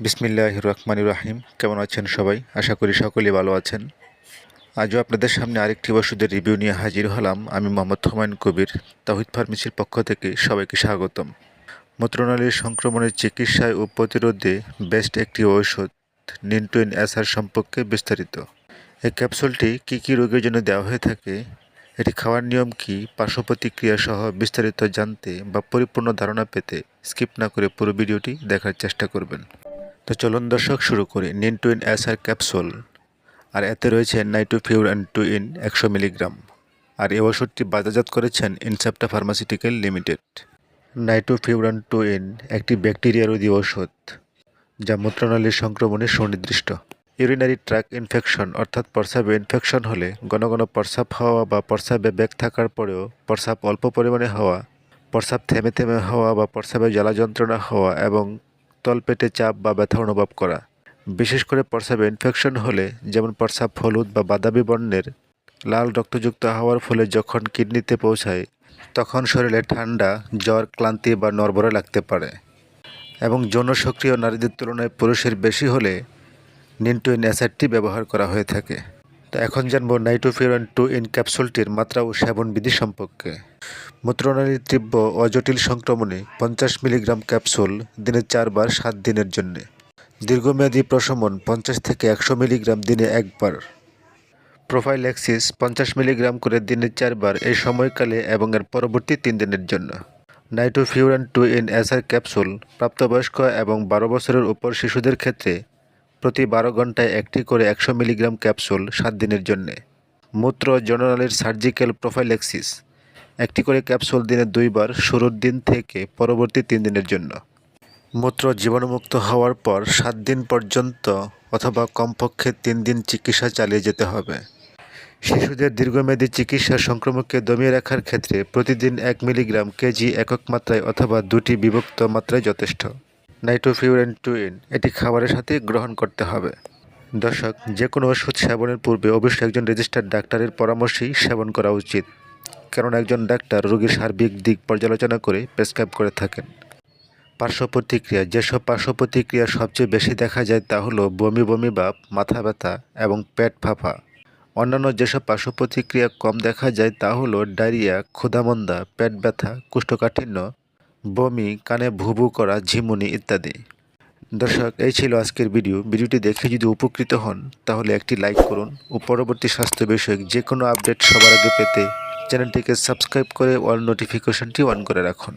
বিসমিল্লাহ রহমান রাহিম। কেমন আছেন সবাই? আশা করি সকলেই ভালো আছেন। আজও আপনাদের সামনে আরেকটি ওষুধের রিভিউ নিয়ে হাজির হলাম আমি মোহাম্মদ হুমায়ুন কবির তাহিদ ফার্মেসির পক্ষ থেকে সবাইকে স্বাগতম। মূত্রনালীর সংক্রমণের চিকিৎসায় ও প্রতিরোধে বেস্ট একটি ঔষধ, নিনটুইন অ্যাসার সম্পর্কে বিস্তারিত। এই ক্যাপসুলটি কী কী রোগের জন্য দেওয়া হয়ে থাকে, এটি খাওয়ার নিয়ম কী, পার্শ্ব প্রতিক্রিয়া সহ বিস্তারিত জানতে বা পরিপূর্ণ ধারণা পেতে স্কিপ না করে পুরো ভিডিওটি দেখার চেষ্টা করবেন। তো চলুন দর্শক, শুরু করি। নিন টুইন এসআর ক্যাপসুল, আর এতে রয়েছে নাইটোফিউর অ্যান্ড টু ইন একশো মিলিগ্রাম। আর এই ওষুধটি বাজারজাত করেছেন Incepta pharmaceutical limited. নাইটু pure and two in একটি ব্যাকটেরিয়ারোধী ওষুধ, যা মূত্রনালীর সংক্রমণে সুনির্দিষ্ট। ইউরিনারি ট্র্যাক ইনফেকশন, অর্থাৎ প্রস্রাবে ইনফেকশন হলে ঘন ঘন প্রস্রাব হওয়া বা প্রস্রাবে ব্যাগ থাকার পরেও প্রস্রাব অল্প পরিমাণে হওয়া, প্রস্রাব থেমে থেমে হওয়া বা প্রস্রাবে জ্বালা যন্ত্রণা হওয়া এবং তলপেটে চাপ বা ব্যথা অনুভব করা। বিশেষ করে প্রস্রাবে ইনফেকশন হলে, যেমন প্রস্রাব হলুদ বা বাদামি বর্ণের, লাল রক্তযুক্ত হওয়ার ফলে যখন কিডনিতে পৌঁছায়, তখন শরীরে ঠান্ডা, জ্বর, ক্লান্তি বা নড়বড়ে লাগতে পারে। এবং যৌন সক্রিয় নারীদের তুলনায় পুরুষের বেশি হলে নিনটুইন অ্যাসিডটি ব্যবহার করা হয়ে থাকে। তো এখন জানব নাইটোফিউরান টু ইন ক্যাপসুলটির মাত্রা ও সেবন বিধি সম্পর্কে। মূত্রনালীর তীব্র অজটিল সংক্রমণে পঞ্চাশ মিলিগ্রাম ক্যাপসুল দিনে চারবার সাত দিনের জন্যে। দীর্ঘমেয়াদী প্রশমন পঞ্চাশ থেকে একশো মিলিগ্রাম দিনে একবার। প্রোফাইল প্রোফাইল্যাক্সিস পঞ্চাশ মিলিগ্রাম করে দিনে চারবার এই সময়কালে এবং এর পরবর্তী তিন দিনের জন্য। নাইটোফিউরান টু ইন অ্যাসার ক্যাপসুল প্রাপ্তবয়স্ক এবং বারো বছরের উপর শিশুদের ক্ষেত্রে প্রতি বারো ঘন্টায় একটি করে একশো মিলিগ্রাম ক্যাপসুল সাত দিনের জন্যে। মূত্র জননালীর সার্জিক্যাল প্রোফাইল প্রোফাইল্যাক্সিস একটি করে ক্যাপসুল দিনে দুইবার শুরুর দিন থেকে পরবর্তী তিন দিনের জন্য। মূত্র জীবাণুমুক্ত হওয়ার পর সাত দিন পর্যন্ত অথবা কমপক্ষে তিন দিন চিকিৎসা চালিয়ে যেতে হবে। শিশুদের দীর্ঘমেয়াদী চিকিৎসা সংক্রমণকে দমিয়ে রাখার ক্ষেত্রে প্রতিদিন এক মিলিগ্রাম কেজি একক মাত্রায় অথবা দুটি বিভক্ত মাত্রায় যথেষ্ট। নাইট্রোফিউরেন টুইন এটি খাবারের সাথে গ্রহণ করতে হবে। দর্শক, যে কোনো ওষুধ সেবনের পূর্বে অবশ্যই একজন রেজিস্টার্ড ডাক্তারের পরামর্শেই সেবন করা উচিত। কারণ একজন ডাক্তার রোগীর সার্বিক দিক পর্যালোচনা করে প্রেসক্রাইব করে থাকেন। পার্শ্ব প্রতিক্রিয়া, যেসব পার্শ্ব প্রতিক্রিয়া সবচেয়ে বেশি দেখা যায় তা হলো বমি বমি ভাব, মাথা ব্যথা এবং পেট ফাঁপা। অন্যান্য যেসব পার্শ্ব প্রতিক্রিয়া কম দেখা যায় তা হলো ডায়রিয়া, ক্ষুধামন্দা, পেট ব্যথা, কুষ্ঠকাঠিন্য, বমি, কানে ভুবু করা, ঝিমুনি ইত্যাদি। দর্শক, এই ছিল আজকের ভিডিও। ভিডিওটি দেখে যদি উপকৃত হন, তাহলে একটি লাইক করুন। ও পরবর্তী স্বাস্থ্য বিষয়ক যে কোনো আপডেট সবার আগে পেতে চ্যানেলটিকে সাবস্ক্রাইব করে অল নোটিফিকেশনটি অন করে রাখুন।